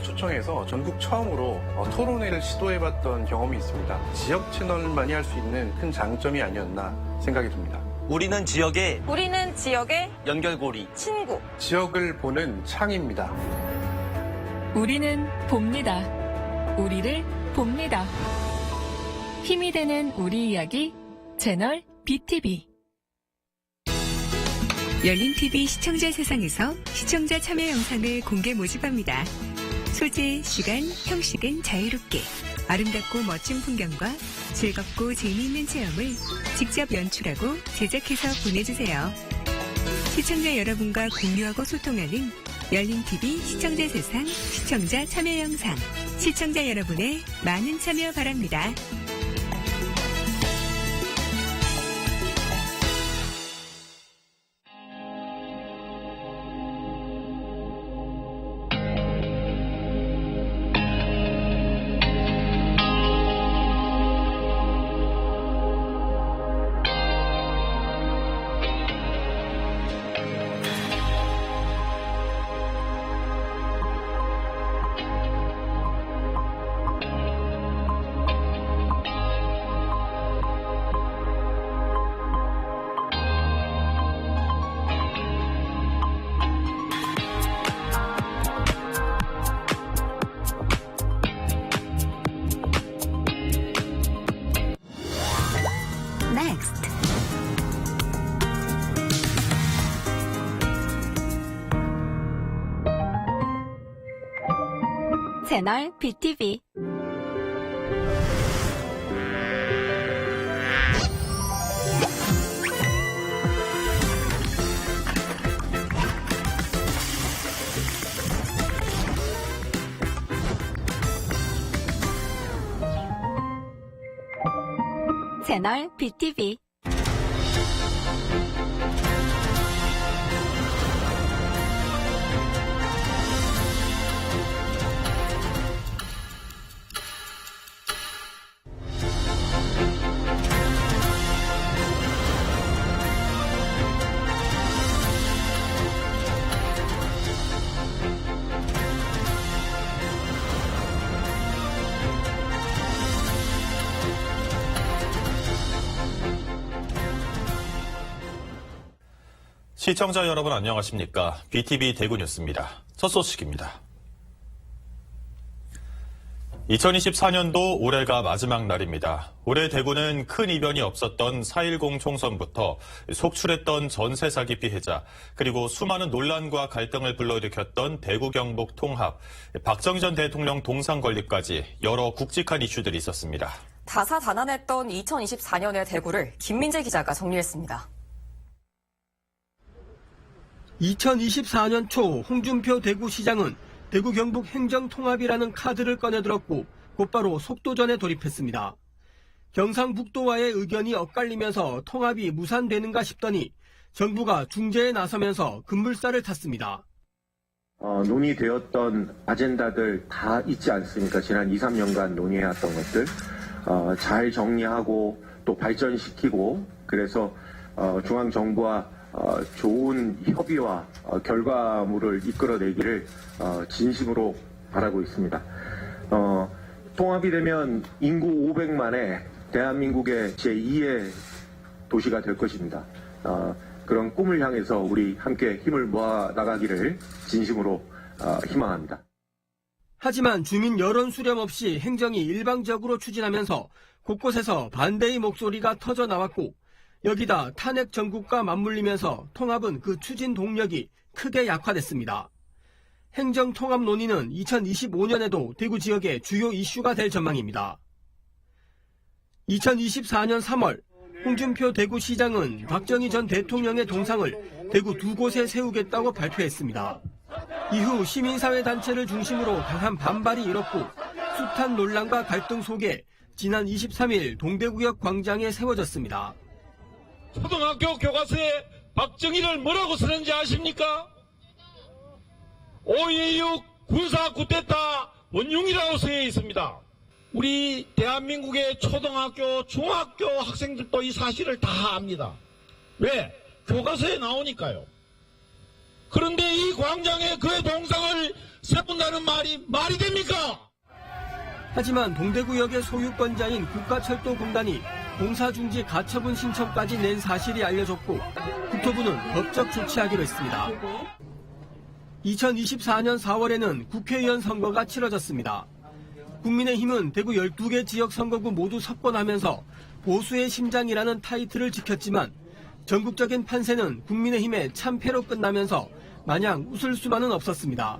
전문가를 초청해서 전국 처음으로 어, 토론회를 시도해봤던 경험이 있습니다. 지역 채널만이 할 수 있는 큰 장점이 아니었나 생각이 듭니다. 우리는 지역의 우리는 지역의 연결고리. 친구. 지역을 보는 창입니다. 우리는 봅니다. 우리를 봅니다. 힘이 되는 우리 이야기 채널 BTV. 열린 TV 시청자 세상에서 시청자 참여 영상을 공개 모집합니다. 소재, 시간, 형식은 자유롭게 아름답고 멋진 풍경과 즐겁고 재미있는 체험을 직접 연출하고 제작해서 보내주세요. 시청자 여러분과 공유하고 소통하는 열린 TV 시청자 세상 시청자 참여 영상. 시청자 여러분의 많은 참여 바랍니다. Next. 채널 BTV. 채널 BTV. 시청자 여러분 안녕하십니까? BTV 대구 뉴스입니다. 첫 소식입니다. 2024년도 올해가 마지막 날입니다. 올해 대구는 큰 이변이 없었던 4.10 총선부터 속출했던 전세 사기 피해자, 그리고 수많은 논란과 갈등을 불러일으켰던 대구 경북 통합, 박정희 전 대통령 동상 건립까지 여러 굵직한 이슈들이 있었습니다. 다사다난했던 2024년의 대구를 김민재 기자가 정리했습니다. 2024년 초 홍준표 대구시장은 대구 경북 행정통합이라는 카드를 꺼내들었고 곧바로 속도전에 돌입했습니다. 경상북도와의 의견이 엇갈리면서 통합이 무산되는가 싶더니 정부가 중재에 나서면서 급물살을 탔습니다. 어, 논의되었던 아젠다들 다 있지 않습니까? 지난 2, 3년간 논의해왔던 것들 어, 잘 정리하고 또 발전시키고 그래서 어, 중앙정부와 어, 좋은 협의와 어, 결과물을 이끌어내기를 어, 진심으로 바라고 있습니다. 어, 통합이 되면 인구 500만의 대한민국의 제2의 도시가 될 것입니다. 어, 그런 꿈을 향해서 우리 함께 힘을 모아 나가기를 진심으로 어, 희망합니다. 하지만 주민 여론 수렴 없이 행정이 일방적으로 추진하면서 곳곳에서 반대의 목소리가 터져 나왔고 여기다 탄핵 정국과 맞물리면서 통합은 그 추진 동력이 크게 약화됐습니다. 행정 통합 논의는 2025년에도 대구 지역의 주요 이슈가 될 전망입니다. 2024년 3월 홍준표 대구시장은 박정희 전 대통령의 동상을 대구 두 곳에 세우겠다고 발표했습니다. 이후 시민사회 단체를 중심으로 강한 반발이 일었고 숱한 논란과 갈등 속에 지난 23일 동대구역 광장에 세워졌습니다. 초등학교 교과서에 박정희를 뭐라고 쓰는지 아십니까? 5.16 군사 쿠데타 원흉이라고 쓰여 있습니다. 우리 대한민국의 초등학교, 중학교 학생들도 이 사실을 다 압니다. 왜? 교과서에 나오니까요. 그런데 이 광장에 그의 동상을 세분다는 말이 말이 됩니까? 하지만 동대구역의 소유권자인 국가철도공단이 공사 중지 가처분 신청까지 낸 사실이 알려졌고 국토부는 법적 조치하기로 했습니다. 2024년 4월에는 국회의원 선거가 치러졌습니다. 국민의힘은 대구 12개 지역 선거구 모두 석권하면서 보수의 심장이라는 타이틀을 지켰지만 전국적인 판세는 국민의힘의 참패로 끝나면서 마냥 웃을 수만은 없었습니다.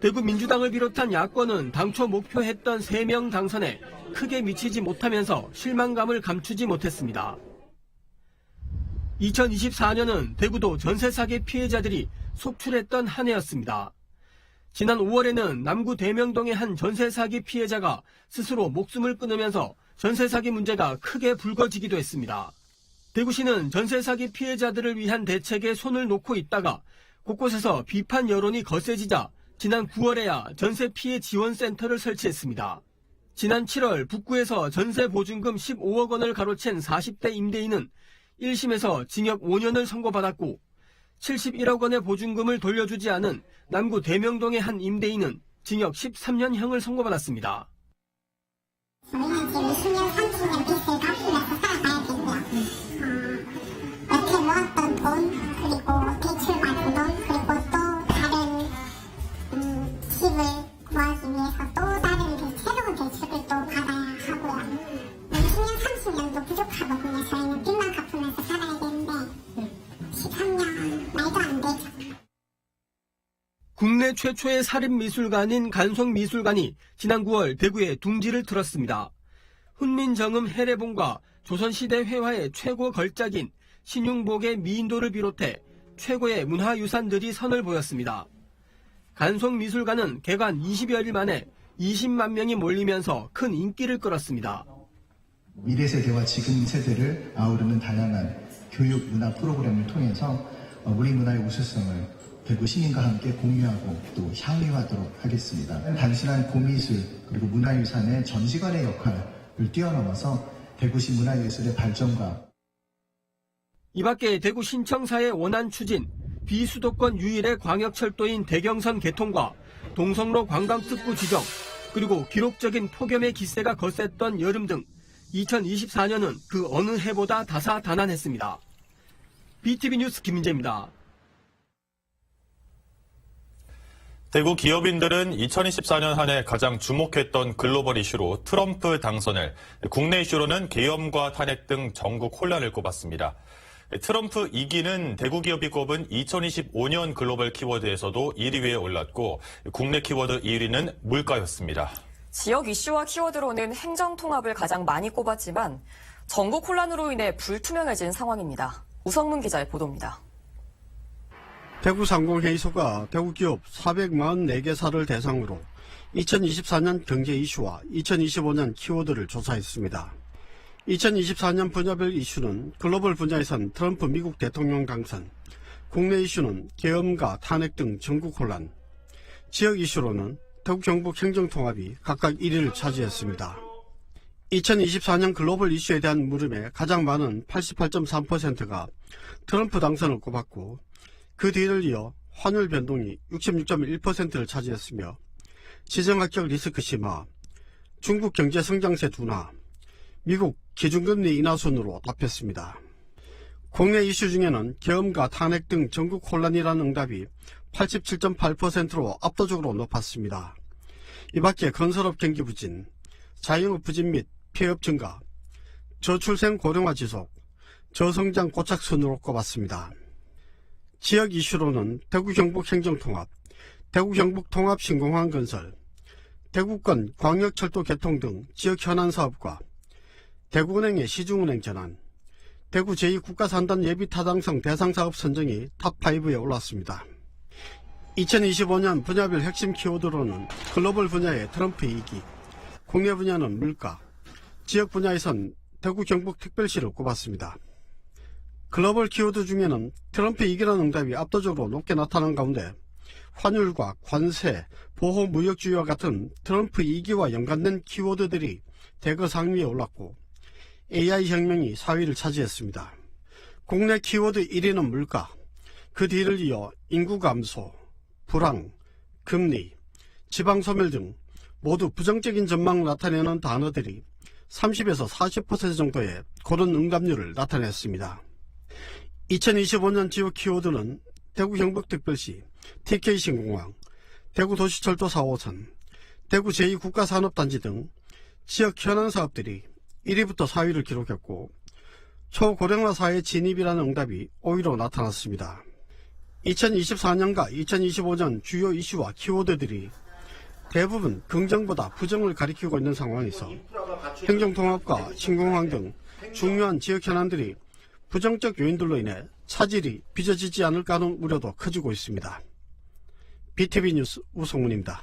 대구 민주당을 비롯한 야권은 당초 목표했던 3명 당선에 크게 미치지 못하면서 실망감을 감추지 못했습니다. 2024년은 대구도 전세 사기 피해자들이 속출했던 한 해였습니다. 지난 5월에는 남구 대명동의 한 전세 사기 피해자가 스스로 목숨을 끊으면서 전세 사기 문제가 크게 불거지기도 했습니다. 대구시는 전세 사기 피해자들을 위한 대책에 손을 놓고 있다가 곳곳에서 비판 여론이 거세지자 지난 9월에야 전세 피해 지원센터를 설치했습니다. 지난 7월 북구에서 전세 보증금 15억 원을 가로챈 40대 임대인은 1심에서 징역 5년을 선고받았고 71억 원의 보증금을 돌려주지 않은 남구 대명동의 한 임대인은 징역 13년형을 선고받았습니다. 저희는 지금 20년, 30년 빚을 갚으면서 살아가야 되고요. 어, 돈, 최초의 살인미술관인 간송미술관이 지난 9월 대구에 둥지를 틀었습니다. 훈민정음 해례본과 조선시대 회화의 최고 걸작인 신용복의 미인도를 비롯해 최고의 문화유산들이 선을 보였습니다. 간송미술관은 개관 20여일 만에 20만 명이 몰리면서 큰 인기를 끌었습니다. 미래 세대와 지금 세대를 아우르는 다양한 교육 문화 프로그램을 통해서 어, 우리 문화의 우수성을 대구 시민과 함께 공유하고 또 향유하도록 하겠습니다. 단순한 고미술 그리고 문화유산의 전시관의 역할을 뛰어넘어서 대구시 문화예술의 발전과 이 밖에 대구 신청사의 원안 추진, 비수도권 유일의 광역철도인 대경선 개통과 동성로 관광특구 지정, 그리고 기록적인 폭염의 기세가 거셌던 여름 등 2024년은 그 어느 해보다 다사다난했습니다. BTV 뉴스 김민재입니다. 대구 기업인들은 2024년 한 해 가장 주목했던 글로벌 이슈로 트럼프 당선을, 국내 이슈로는 계엄과 탄핵 등 전국 혼란을 꼽았습니다. 트럼프 2기는 대구 기업이 꼽은 2025년 글로벌 키워드에서도 1위에 올랐고 국내 키워드 1위는 물가였습니다. 지역 이슈와 키워드로는 행정 통합을 가장 많이 꼽았지만 전국 혼란으로 인해 불투명해진 상황입니다. 우성문 기자의 보도입니다. 대구 상공회의소가 대구 기업 444개사를 대상으로 2024년 경제 이슈와 2025년 키워드를 조사했습니다. 2024년 분야별 이슈는 글로벌 분야에선 트럼프 미국 대통령 당선, 국내 이슈는 계엄과 탄핵 등 전국 혼란, 지역 이슈로는 대구 경북 행정통합이 각각 1위를 차지했습니다. 2024년 글로벌 이슈에 대한 물음에 가장 많은 88.3%가 트럼프 당선을 꼽았고 그 뒤를 이어 환율 변동이 66.1%를 차지했으며 지정학적 리스크 심화, 중국 경제 성장세 둔화, 미국 기준금리 인하 순으로 답했습니다. 국내 이슈 중에는 계엄과 탄핵 등 전국 혼란이라는 응답이 87.8%로 압도적으로 높았습니다. 이 밖에 건설업 경기 부진, 자영업 부진 및 폐업 증가, 저출생 고령화 지속, 저성장 고착 순으로 꼽았습니다. 지역 이슈로는 대구 경북 행정통합, 대구 경북 통합 신공항 건설, 대구권 광역철도 개통 등 지역 현안 사업과 대구은행의 시중은행 전환, 대구 제2국가산단 예비타당성 대상사업 선정이 탑5에 올랐습니다. 2025년 분야별 핵심 키워드로는 글로벌 분야의 트럼프 2기, 국내 분야는 물가, 지역 분야에선 대구 경북 특별시를 꼽았습니다. 글로벌 키워드 중에는 트럼프 2기라는 응답이 압도적으로 높게 나타난 가운데 환율과 관세, 보호 무역주의와 같은 트럼프 2기와 연관된 키워드들이 대거 상위에 올랐고 AI 혁명이 4위를 차지했습니다. 국내 키워드 1위는 물가, 그 뒤를 이어 인구 감소, 불황, 금리, 지방 소멸 등 모두 부정적인 전망을 나타내는 단어들이 30에서 40% 정도의 고른 응답률을 나타냈습니다. 2025년 지역 키워드는 대구 경북특별시, TK 신공항, 대구 도시철도 4호선, 대구 제2국가산업단지 등 지역 현안 사업들이 1위부터 4위를 기록했고 초고령화 사회 진입이라는 응답이 5위로 나타났습니다. 2024년과 2025년 주요 이슈와 키워드들이 대부분 긍정보다 부정을 가리키고 있는 상황에서 행정통합과 신공항 등 중요한 지역 현안들이 부정적 요인들로 인해 차질이 빚어지지 않을까 하는 우려도 커지고 있습니다. BTV 뉴스 우성문입니다.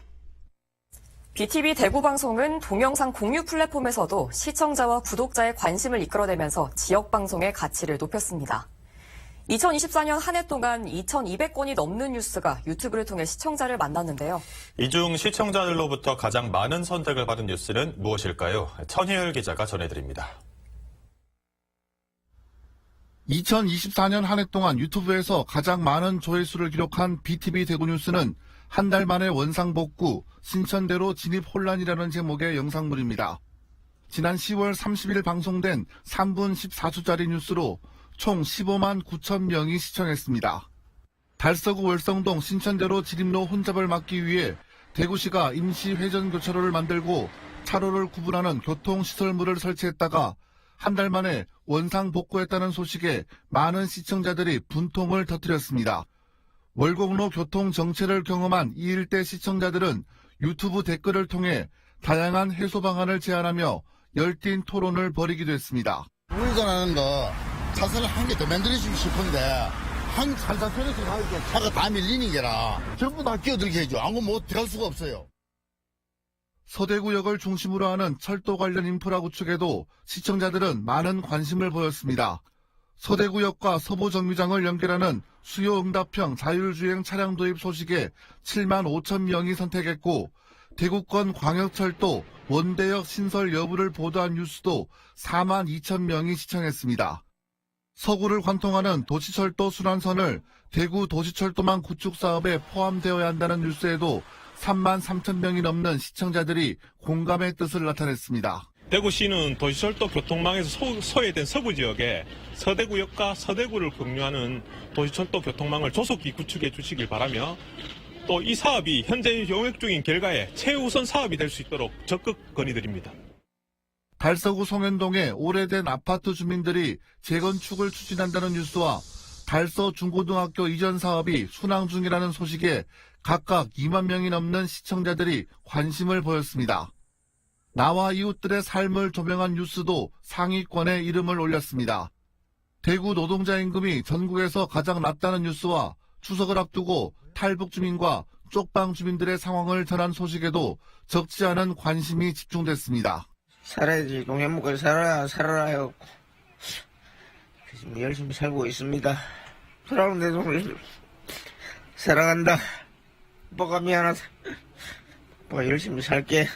BTV 대구 방송은 동영상 공유 플랫폼에서도 시청자와 구독자의 관심을 이끌어내면서 지역 방송의 가치를 높였습니다. 2024년 한 해 동안 2,200건이 넘는 뉴스가 유튜브를 통해 시청자를 만났는데요. 이 중 시청자들로부터 가장 많은 선택을 받은 뉴스는 무엇일까요? 천혜열 기자가 전해드립니다. 2024년 한 해 동안 유튜브에서 가장 많은 조회수를 기록한 BTV 대구 뉴스는 한 달 만에 원상 복구, 신천대로 진입 혼란이라는 제목의 영상물입니다. 지난 10월 30일 방송된 3분 14초짜리 뉴스로 총 15만 9천 명이 시청했습니다. 달서구 월성동 신천대로 진입로 혼잡을 막기 위해 대구시가 임시 회전 교차로를 만들고 차로를 구분하는 교통시설물을 설치했다가 한 달 만에 원상 복구했다는 소식에 많은 시청자들이 분통을 터뜨렸습니다. 월곡로 교통 정체를 경험한 이 일대 시청자들은 유튜브 댓글을 통해 다양한 해소 방안을 제안하며 열띤 토론을 벌이기도 했습니다. 우회전하는 거 차선을 한 개 더 만들어주고 싶은데 한 산사선에서 가니까 차가 다 밀리는 게라 전부 다 끼어들게 해줘. 안 그러면 뭐 들어갈 수가 없어요. 서대구역을 중심으로 하는 철도 관련 인프라 구축에도 시청자들은 많은 관심을 보였습니다. 서대구역과 서부정류장을 연결하는 수요응답형 자율주행 차량 도입 소식에 7만 5천 명이 선택했고 대구권 광역철도 원대역 신설 여부를 보도한 뉴스도 4만 2천 명이 시청했습니다. 서구를 관통하는 도시철도 순환선을 대구 도시철도망 구축 사업에 포함되어야 한다는 뉴스에도 3만 3천 명이 넘는 시청자들이 공감의 뜻을 나타냈습니다. 대구시는 도시철도 교통망에서 소, 소외된 서구 지역에 서대구역과 서대구를 경유하는 도시철도 교통망을 조속히 구축해 주시길 바라며 또 이 사업이 현재 용역 중인 결과에 최우선 사업이 될 수 있도록 적극 건의드립니다. 달서구 송현동의 오래된 아파트 주민들이 재건축을 추진한다는 뉴스와 달서 중고등학교 이전 사업이 순항 중이라는 소식에 각각 2만 명이 넘는 시청자들이 관심을 보였습니다. 나와 이웃들의 삶을 조명한 뉴스도 상위권에 이름을 올렸습니다. 대구 노동자 임금이 전국에서 가장 낮다는 뉴스와 추석을 앞두고 탈북 주민과 쪽방 주민들의 상황을 전한 소식에도 적지 않은 관심이 집중됐습니다. 살아야지 동해 먹고 살아야 살아요. 지금 열심히 살고 있습니다. 사랑하는 동생 사랑한다. 오빠가 미안하다. 오빠 열심히 살게.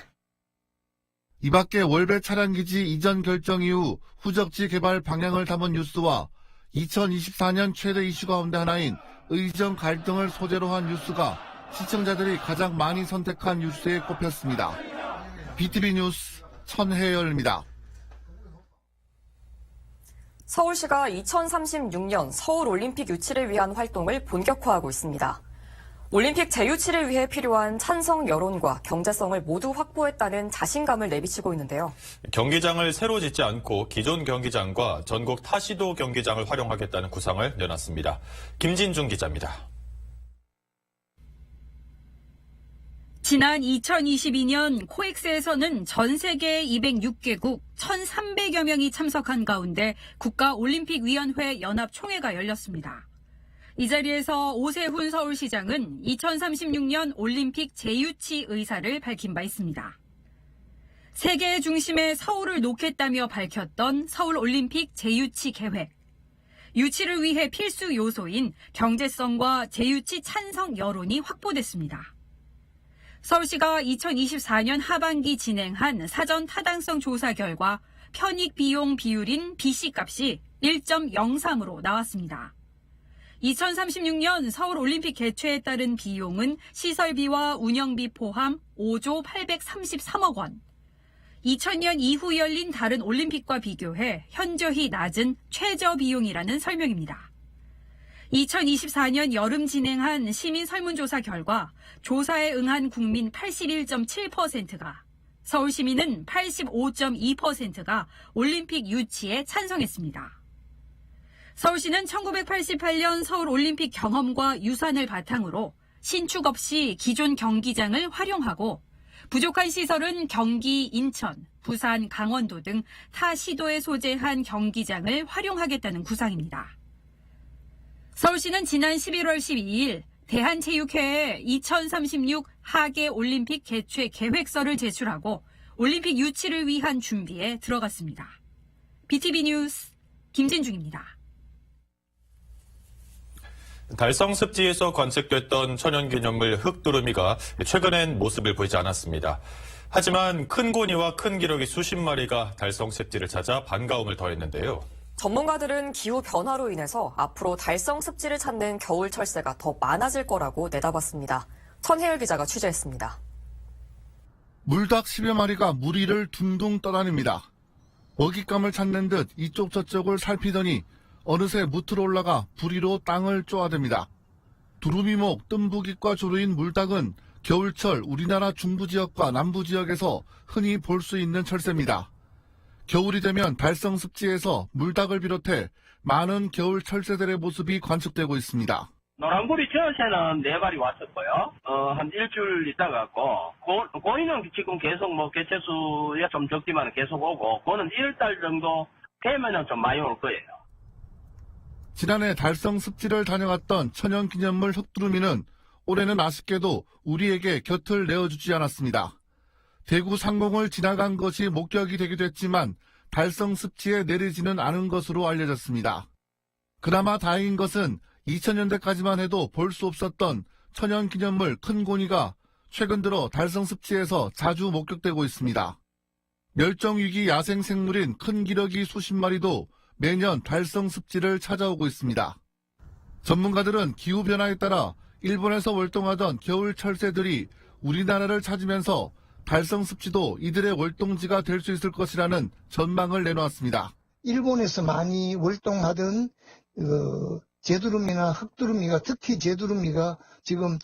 이 밖에 월배 차량기지 이전 결정 이후 후적지 개발 방향을 담은 뉴스와 2024년 최대 이슈 가운데 하나인 의정 갈등을 소재로 한 뉴스가 시청자들이 가장 많이 선택한 뉴스에 꼽혔습니다. BTV 뉴스 천혜열입니다. 서울시가 2036년 서울올림픽 유치를 위한 활동을 본격화하고 있습니다. 올림픽 재유치를 위해 필요한 찬성 여론과 경제성을 모두 확보했다는 자신감을 내비치고 있는데요. 경기장을 새로 짓지 않고 기존 경기장과 전국 타시도 경기장을 활용하겠다는 구상을 내놨습니다. 김진중 기자입니다. 지난 2022년 코엑스에서는 전 세계 206개국 1,300여 명이 참석한 가운데 국가올림픽위원회 연합총회가 열렸습니다. 이 자리에서 오세훈 서울시장은 2036년 올림픽 재유치 의사를 밝힌 바 있습니다. 세계의 중심에 서울을 놓겠다며 밝혔던 서울올림픽 재유치 계획. 유치를 위해 필수 요소인 경제성과 재유치 찬성 여론이 확보됐습니다. 서울시가 2024년 하반기 진행한 사전 타당성 조사 결과 편익 비용 비율인 BC 값이 1.03으로 나왔습니다. 2036년 서울 올림픽 개최에 따른 비용은 시설비와 운영비 포함 5조 833억 원. 2000년 이후 열린 다른 올림픽과 비교해 현저히 낮은 최저 비용이라는 설명입니다. 2024년 여름 진행한 시민 설문조사 결과 조사에 응한 국민 81.7%가 서울 시민은 85.2%가 올림픽 유치에 찬성했습니다. 서울시는 1988년 서울 올림픽 경험과 유산을 바탕으로 신축 없이 기존 경기장을 활용하고 부족한 시설은 경기, 인천, 부산, 강원도 등 타 시도에 소재한 경기장을 활용하겠다는 구상입니다. 서울시는 지난 11월 12일 대한체육회에 2036 하계 올림픽 개최 계획서를 제출하고 올림픽 유치를 위한 준비에 들어갔습니다. BTV 뉴스 김진중입니다. 달성 습지에서 관측됐던 천연기념물 흑두루미가 최근엔 모습을 보이지 않았습니다. 하지만 큰 고니와 큰 기러기 수십 마리가 달성 습지를 찾아 반가움을 더했는데요. 전문가들은 기후 변화로 인해서 앞으로 달성 습지를 찾는 겨울 철새가 더 많아질 거라고 내다봤습니다. 천혜열 기자가 취재했습니다. 물닭 10여 마리가 무리를 둥둥 떠다닙니다. 먹잇감을 찾는 듯 이쪽 저쪽을 살피더니 어느새 무트로 올라가 부리로 땅을 쪼아댑니다. 두루미목, 뜸부깃과 조류인 물닭은 겨울철 우리나라 중부 지역과 남부 지역에서 흔히 볼 수 있는 철새입니다. 겨울이 되면 달성 습지에서 물닭을 비롯해 많은 겨울 철새들의 모습이 관측되고 있습니다. 노란구리 저새는 네 마리 왔었고요. 어, 한 일주일 있다가 갔고, 고, 고인은 지금 계속 뭐 개체수가 좀 적지만 계속 오고, 고는 1달 정도 되면은 좀 많이 올 거예요. 지난해 달성 습지를 다녀갔던 천연기념물 흑두루미는 올해는 아쉽게도 우리에게 곁을 내어주지 않았습니다. 대구 상공을 지나간 것이 목격이 되기도 했지만 달성 습지에 내리지는 않은 것으로 알려졌습니다. 그나마 다행인 것은 2000년대까지만 해도 볼 수 없었던 천연기념물 큰 고니가 최근 들어 달성 습지에서 자주 목격되고 있습니다. 멸종위기 야생생물인 큰 기러기 수십 마리도 매년 달성 습지를 찾아오고 있습니다. 전문가들은 기후변화에 따라 일본에서 월동하던 겨울 철 새들이 우리나라를 찾으면서 달성 습지도 이들의 월동지가 될 수 있을 것이라는 전망을 내놓았습니다. 일본에서 많이 월동하던 그 제두루미나 흑두루미가 특히 제두루미가 지금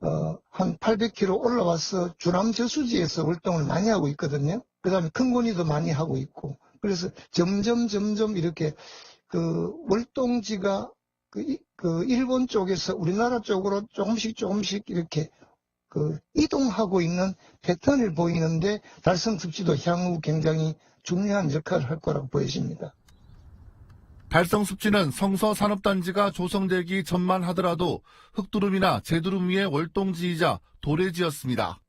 어, 한 800km 올라와서 주남 저수지에서 월동을 많이 하고 있거든요. 그 다음에 큰고니도 많이 하고 있고 그래서 점점 점점 이렇게 그 월동지가 그, 이- 그 일본 쪽에서 우리나라 쪽으로 조금씩 조금씩 이렇게 그 이동하고 있는 패턴을 보이는데 달성 습지도 향후 굉장히 중요한 역할을 할 거라고 보여집니다. 달성 습지는 성서 산업단지가 조성되기 전만 하더라도 흑두루미나 제두루미의 월동지이자 도래지였습니다.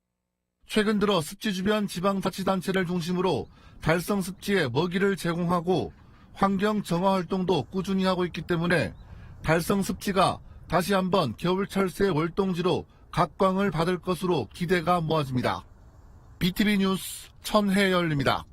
최근 들어 습지 주변 지방자치단체를 중심으로 달성 습지에 먹이를 제공하고 환경 정화 활동도 꾸준히 하고 있기 때문에 달성 습지가 다시 한번 겨울철새 월동지로 각광을 받을 것으로 기대가 모아집니다. BTV 뉴스 천혜열입니다.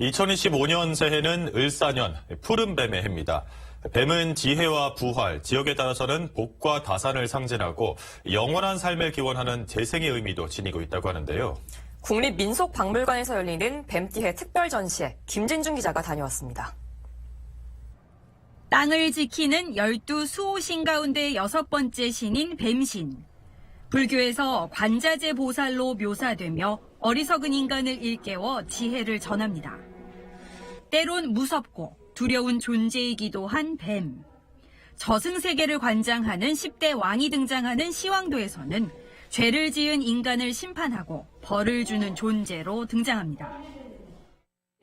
2025년 새해는 을사년, 푸른 뱀의 해입니다. 뱀은 지혜와 부활, 지역에 따라서는 복과 다산을 상징하고 영원한 삶을 기원하는 재생의 의미도 지니고 있다고 하는데요. 국립민속박물관에서 열리는 뱀띠해 특별 전시에 김진중 기자가 다녀왔습니다. 땅을 지키는 열두 수호신 가운데 여섯 번째 신인 뱀신. 불교에서 관자재 보살로 묘사되며 어리석은 인간을 일깨워 지혜를 전합니다. 때론 무섭고 두려운 존재이기도 한 뱀. 저승세계를 관장하는 10대 왕이 등장하는 시황도에서는 죄를 지은 인간을 심판하고 벌을 주는 존재로 등장합니다.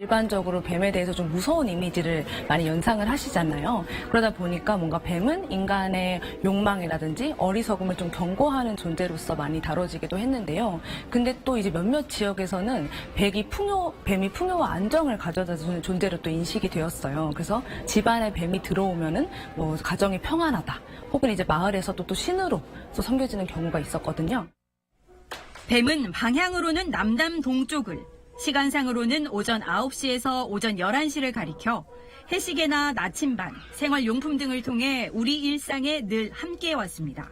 일반적으로 뱀에 대해서 좀 무서운 이미지를 많이 연상을 하시잖아요. 그러다 보니까 뭔가 뱀은 인간의 욕망이라든지 어리석음을 좀 경고하는 존재로서 많이 다뤄지기도 했는데요. 근데 또 이제 몇몇 지역에서는 뱀이 풍요, 뱀이 풍요와 안정을 가져다 주는 존재로 또 인식이 되었어요. 그래서 집안에 뱀이 들어오면은 뭐 가정이 평안하다. 혹은 이제 마을에서도 또 신으로 또 섬겨지는 경우가 있었거든요. 뱀은 방향으로는 남남 동쪽을, 시간상으로는 오전 9시에서 오전 11시를 가리켜 해시계나 나침반, 생활용품 등을 통해 우리 일상에 늘 함께해 왔습니다.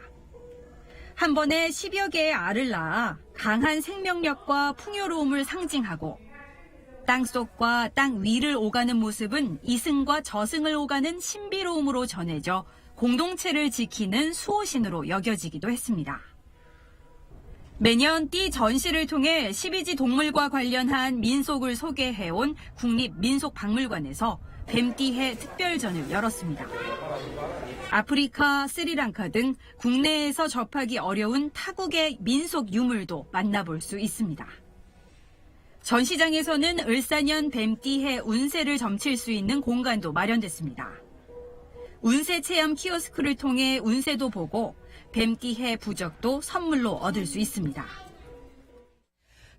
한 번에 10여 개의 알을 낳아 강한 생명력과 풍요로움을 상징하고 땅 속과 땅 위를 오가는 모습은 이승과 저승을 오가는 신비로움으로 전해져 공동체를 지키는 수호신으로 여겨지기도 했습니다. 매년 띠 전시를 통해 12지 동물과 관련한 민속을 소개해온 국립민속박물관에서 뱀띠해 특별전을 열었습니다. 아프리카, 스리랑카 등 국내에서 접하기 어려운 타국의 민속 유물도 만나볼 수 있습니다. 전시장에서는 을사년 뱀띠해 운세를 점칠 수 있는 공간도 마련됐습니다. 운세 체험 키오스크를 통해 운세도 보고 뱀띠해 부적도 선물로 얻을 수 있습니다.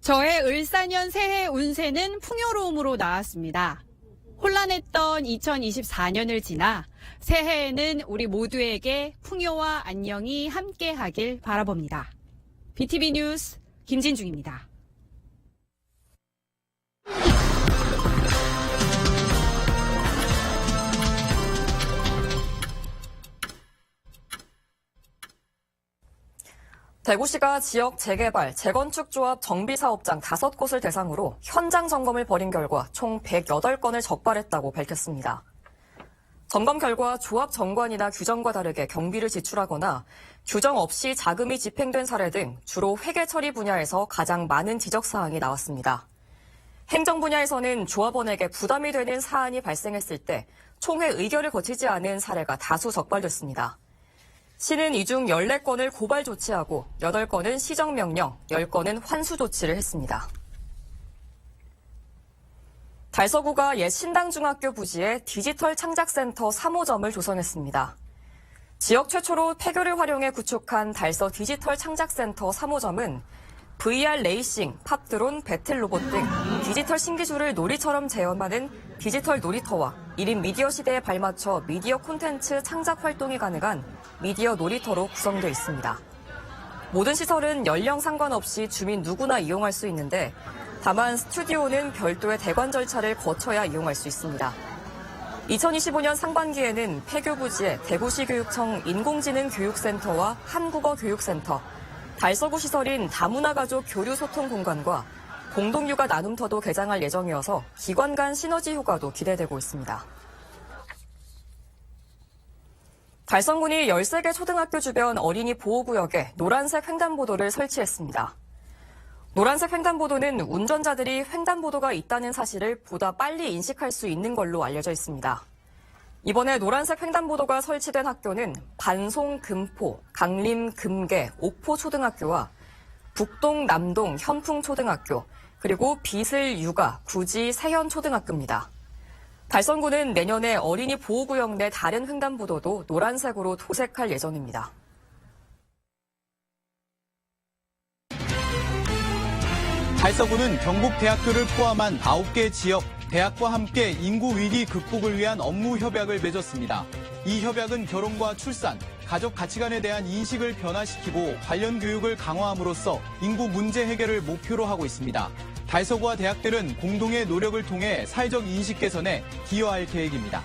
저의 을사년 새해 운세는 풍요로움으로 나왔습니다. 혼란했던 2024년을 지나 새해에는 우리 모두에게 풍요와 안녕이 함께하길 바라봅니다. BTV 뉴스 김진중입니다. 대구시가 지역 재개발, 재건축 조합 정비 사업장 5곳을 대상으로 현장 점검을 벌인 결과 총 108건을 적발했다고 밝혔습니다. 점검 결과 조합 정관이나 규정과 다르게 경비를 지출하거나 규정 없이 자금이 집행된 사례 등 주로 회계 처리 분야에서 가장 많은 지적 사항이 나왔습니다. 행정 분야에서는 조합원에게 부담이 되는 사안이 발생했을 때 총회 의결을 거치지 않은 사례가 다수 적발됐습니다. 시는 이 중 14건을 고발 조치하고 8건은 시정명령, 10건은 환수 조치를 했습니다. 달서구가 옛 신당중학교 부지에 디지털 창작센터 3호점을 조성했습니다. 지역 최초로 폐교를 활용해 구축한 달서 디지털 창작센터 3호점은 VR 레이싱, 팝드론, 배틀 로봇 등 디지털 신기술을 놀이처럼 체험하는 디지털 놀이터와 1인 미디어 시대에 발맞춰 미디어 콘텐츠 창작 활동이 가능한 미디어 놀이터로 구성되어 있습니다. 모든 시설은 연령 상관없이 주민 누구나 이용할 수 있는데 다만 스튜디오는 별도의 대관 절차를 거쳐야 이용할 수 있습니다. 2025년 상반기에는 폐교부지에 대구시 교육청 인공지능 교육센터와 한국어 교육센터, 달서구 시설인 다문화 가족 교류 소통 공간과 공동육아 나눔터도 개장할 예정이어서 기관 간 시너지 효과도 기대되고 있습니다. 달성군이 13개 초등학교 주변 어린이 보호구역에 노란색 횡단보도를 설치했습니다. 노란색 횡단보도는 운전자들이 횡단보도가 있다는 사실을 보다 빨리 인식할 수 있는 걸로 알려져 있습니다. 이번에 노란색 횡단보도가 설치된 학교는 반송 금포, 강림 금계, 옥포 초등학교와 북동 남동 현풍 초등학교, 그리고 비슬 육아 구지 세현 초등학교입니다. 달성구는 내년에 어린이 보호구역 내 다른 횡단보도도 노란색으로 도색할 예정입니다. 달서구는 경북대학교를 포함한 9개 지역, 대학과 함께 인구 위기 극복을 위한 업무 협약을 맺었습니다. 이 협약은 결혼과 출산, 가족 가치관에 대한 인식을 변화시키고 관련 교육을 강화함으로써 인구 문제 해결을 목표로 하고 있습니다. 달서구와 대학들은 공동의 노력을 통해 사회적 인식 개선에 기여할 계획입니다.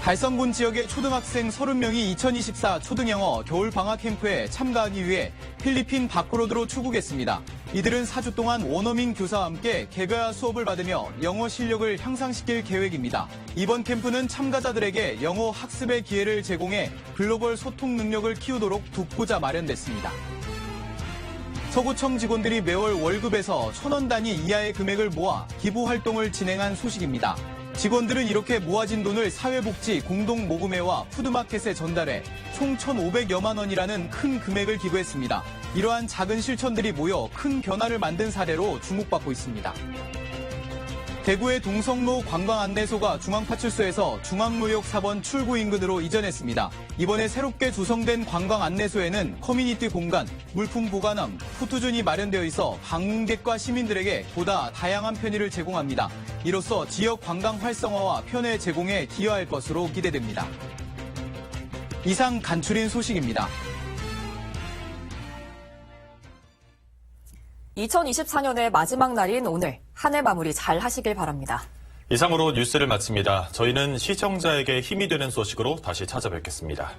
달성군 지역의 초등학생 30명이 2024 초등영어 겨울방학 캠프에 참가하기 위해 필리핀 바코로드로 출국했습니다. 이들은 4주 동안 원어민 교사와 함께 개가 수업을 받으며 영어 실력을 향상시킬 계획입니다. 이번 캠프는 참가자들에게 영어 학습의 기회를 제공해 글로벌 소통 능력을 키우도록 돕고자 마련됐습니다. 서구청 직원들이 매월 월급에서 천 원 단위 이하의 금액을 모아 기부 활동을 진행한 소식입니다. 직원들은 이렇게 모아진 돈을 사회복지 공동 모금회와 푸드마켓에 전달해 총 1,500여만 원이라는 큰 금액을 기부했습니다. 이러한 작은 실천들이 모여 큰 변화를 만든 사례로 주목받고 있습니다. 대구의 동성로 관광안내소가 중앙파출소에서 중앙무역 4번 출구 인근으로 이전했습니다. 이번에 새롭게 조성된 관광안내소에는 커뮤니티 공간, 물품 보관함, 포토존이 마련되어 있어 방문객과 시민들에게 보다 다양한 편의를 제공합니다. 이로써 지역 관광 활성화와 편의 제공에 기여할 것으로 기대됩니다. 이상 간추린 소식입니다. 2024년의 마지막 날인 오늘 한 해 마무리 잘 하시길 바랍니다. 이상으로 뉴스를 마칩니다. 저희는 시청자에게 힘이 되는 소식으로 다시 찾아뵙겠습니다.